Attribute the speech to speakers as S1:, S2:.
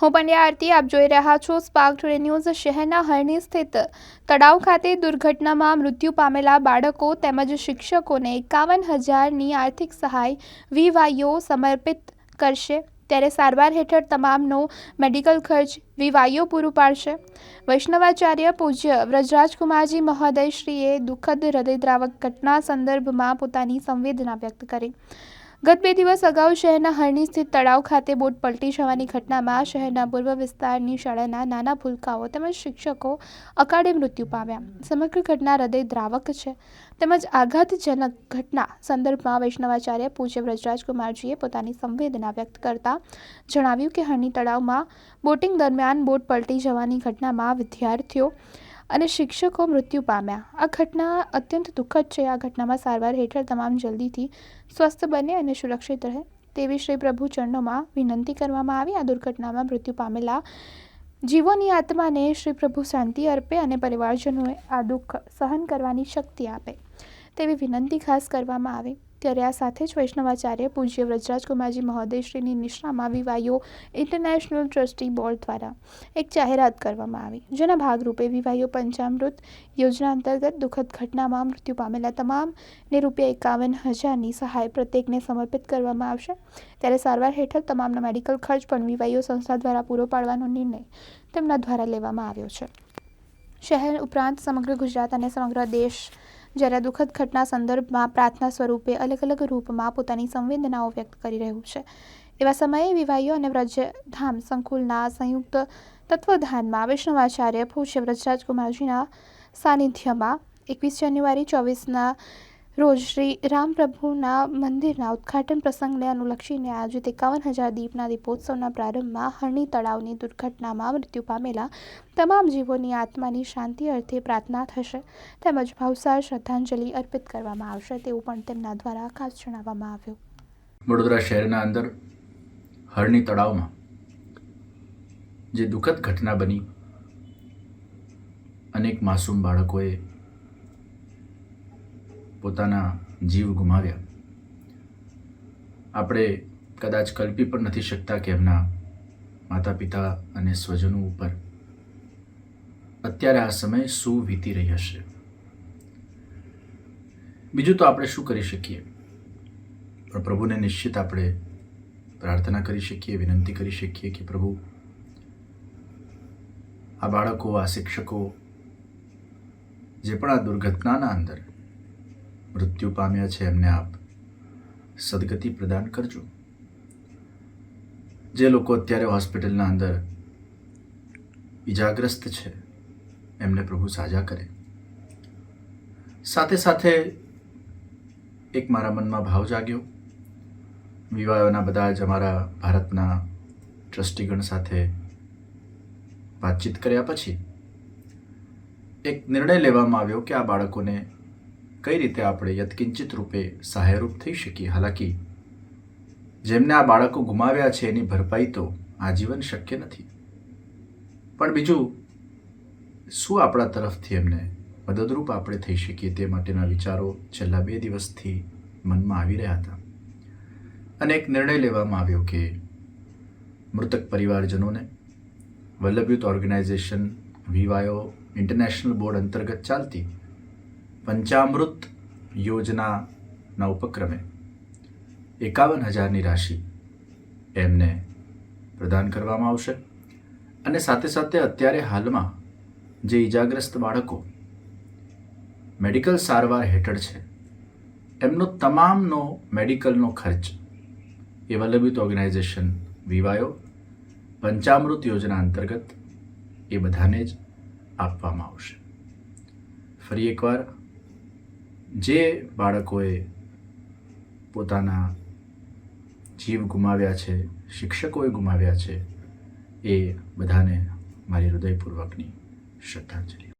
S1: હું પંડ્યા આરતી, આપ જોઈ રહ્યા છો સ્પાર્ક ટુડે ન્યૂઝ શહેરના હરણી સ્થિત તળાવ ખાતે દુર્ઘટનામાં મૃત્યુ પામેલા બાળકો તેમજ શિક્ષકોને એકાવન હજારની આર્થિક સહાય વીવાઈઓ સમર્પિત કરશે. ત્યારે સારવાર હેઠળ તમામનો મેડિકલ ખર્ચ વિવાયો પૂરું પાડશે. વૈષ્ણવાચાર્ય પૂજ્ય વ્રજરાજકુમારજી મહોદયશ્રીએ દુઃખદ હૃદયદ્રાવક ઘટના સંદર્ભમાં પોતાની સંવેદના વ્યક્ત કરી. ગત બે દિવસ અગાઉ શહેરના હરણી સ્થિત તળાવ ખાતે બોટ પલટી જવાની ઘટનામાં શહેરના પૂર્વ વિસ્તારની શાળાના નાના ભૂલકાઓ તેમજ શિક્ષકો અકાળે મૃત્યુ પામ્યા. સમગ્ર ઘટના હૃદય દ્રાવક છે. તેમજ આઘાતજનક ઘટના સંદર્ભમાં વૈષ્ણવાચાર્ય પૂજ્ય વ્રજરાજકુમારજીએ પોતાની સંવેદના વ્યક્ત કરતા જણાવ્યું કે હરણી તળાવમાં બોટિંગ દરમિયાન બોટ પલટી જવાની ઘટનામાં વિદ્યાર્થીઓ અને શિક્ષકો મૃત્યુ પામ્યા. આ ઘટના અત્યંત દુઃખદ છે. આ ઘટનામાં સારવાર હેઠળ તમામ જલ્દીથી સ્વસ્થ બને અને સુરક્ષિત રહે તેવી શ્રી પ્રભુ ચરણોમાં વિનંતી કરવામાં આવી. આ દુર્ઘટનામાં મૃત્યુ પામેલા જીવોની આત્માને શ્રી પ્રભુ શાંતિ અર્પે અને પરિવારજનોએ આ દુઃખ સહન કરવાની શક્તિ આપે તેવી વિનંતી ખાસ કરવામાં આવી. ત્યારે આ સાથે જ વૈષ્ણવાચાર્ય પૂજ્ય વ્રજરાજકુમારજી મહોદયશ્રીની નિષ્ણામાં વિવાયો ઇન્ટરનેશનલ ટ્રસ્ટી બોર્ડ દ્વારા એક જાહેરાત કરવામાં આવી, જેના ભાગરૂપે વિવાયો પંચામૃત યોજના અંતર્ગત દુઃખદ ઘટનામાં મૃત્યુ પામેલા તમામને રૂપિયા એકાવન હજારની સહાય પ્રત્યેકને સમર્પિત કરવામાં આવશે. ત્યારે સારવાર હેઠળ તમામનો મેડિકલ ખર્ચ પણ વિવાયો સંસ્થા દ્વારા પૂરો પાડવાનો નિર્ણય તેમના દ્વારા લેવામાં આવ્યો છે. શહેર ઉપરાંત સમગ્ર ગુજરાત અને સમગ્ર દેશ જ્યારે દુઃખદ ઘટના સંદર્ભમાં પ્રાર્થના સ્વરૂપે અલગ અલગ રૂપમાં પોતાની સંવેદનાઓ વ્યક્ત કરી રહ્યું છે. એવા સમયે વિવાહીઓ અને વ્રજધામ સંકુલના સંયુક્ત તત્વધાનમાં વિષ્ણુવાચાર્ય પૂજ્ય વ્રજરાજકુમારજીના સાનિધ્યમાં એકવીસ જાન્યુઆરી ચોવીસના રોજ શ્રી રામપ્રભુના મંદિરના ઉદ્ઘાટન પ્રસંગને અનુલક્ષીને આયોજિત એકાવન હજાર દીપના દીપોત્સવના પ્રારંભમાં હરણી તળાવની દુર્ઘટનામાં મૃત્યુ પામેલા તમામ જીવોની આત્માની શાંતિ અર્થે પ્રાર્થના થશે તેમજ ભાવસાર શ્રદ્ધાંજલિ અર્પિત કરવામાં આવશે તેવું પણ તેમના દ્વારા ખાસ જણાવવામાં આવ્યું.
S2: વડોદરા શહેરના અંદર હરણી તળાવમાં જે દુઃખદ ઘટના બની, અનેક માસૂમ બાળકોએ પોતાના જીવ ગુમાવ્યા. આપણે કદાચ કલ્પી પણ નથી શકતા કે એમના માતા પિતા અને સ્વજનો ઉપર અત્યારે આ સમય શું વીતી રહી હશે. બીજું તો આપણે શું કરી શકીએ? પણ પ્રભુને નિશ્ચિત આપણે પ્રાર્થના કરી શકીએ, વિનંતી કરી શકીએ કે પ્રભુ, આ બાળકો, આ શિક્ષકો, જે પણ આ દુર્ઘટનાના અંદર મૃત્યુ પામ્યા છે, એમને આપ સદગતિ પ્રદાન કરજો. જે લોકો અત્યારે હોસ્પિટલના અંદર ઈજાગ્રસ્ત છે, એમને પ્રભુ સાજા કરે. સાથે સાથે એક મારા મનમાં ભાવ જાગ્યો. વિવાહોના બધા જ અમારા ભારતના ટ્રસ્ટીગણ સાથે વાતચીત કર્યા પછી એક નિર્ણય લેવામાં આવ્યો કે આ બાળકોને કઈ રીતે આપણે યત્કિંચિત રૂપે સહાયરૂપ થઈ શકીએ? હાલાકી. જેમને આ બાળકો ગુમાવ્યા છે એની ભરપાઈ તો આજીવન શક્ય નથી. પણ બીજું, શું આપણા તરફથી એમને મદદરૂપ આપણે થઈ શકીએ તે માટેના વિચારો છેલ્લા બે દિવસથી મનમાં આવી રહ્યા હતા. અને એક નિર્ણય લેવામાં આવ્યો કે મૃતક પરિવારજનોને વલ્લભયુત ઓર્ગેનાઇઝેશન વીવાયો ઇન્ટરનેશનલ બોર્ડ અંતર્ગત ચાલતી પંચામૃત યોજનાના ઉપક્રમે એકાવન હજારની રાશિ એમને પ્રદાન કરવામાં આવશે. અને સાથે સાથે અત્યારે હાલમાં જે ઈજાગ્રસ્ત બાળકો મેડિકલ સારવાર હેઠળ છે, એમનો તમામનો મેડિકલનો ખર્ચ એ વલ્લભિત ઓર્ગેનાઇઝેશન વિવાયો પંચામૃત યોજના અંતર્ગત એ બધાને જ આપવામાં આવશે. ફરી એકવાર જે બાળકોએ પોતાના જીવ ગુમાવ્યા છે શિક્ષકોએ ગુમાવ્યા છે એ બધાને મારી હૃદયપૂર્વકની શ્રદ્ધાંજલિ.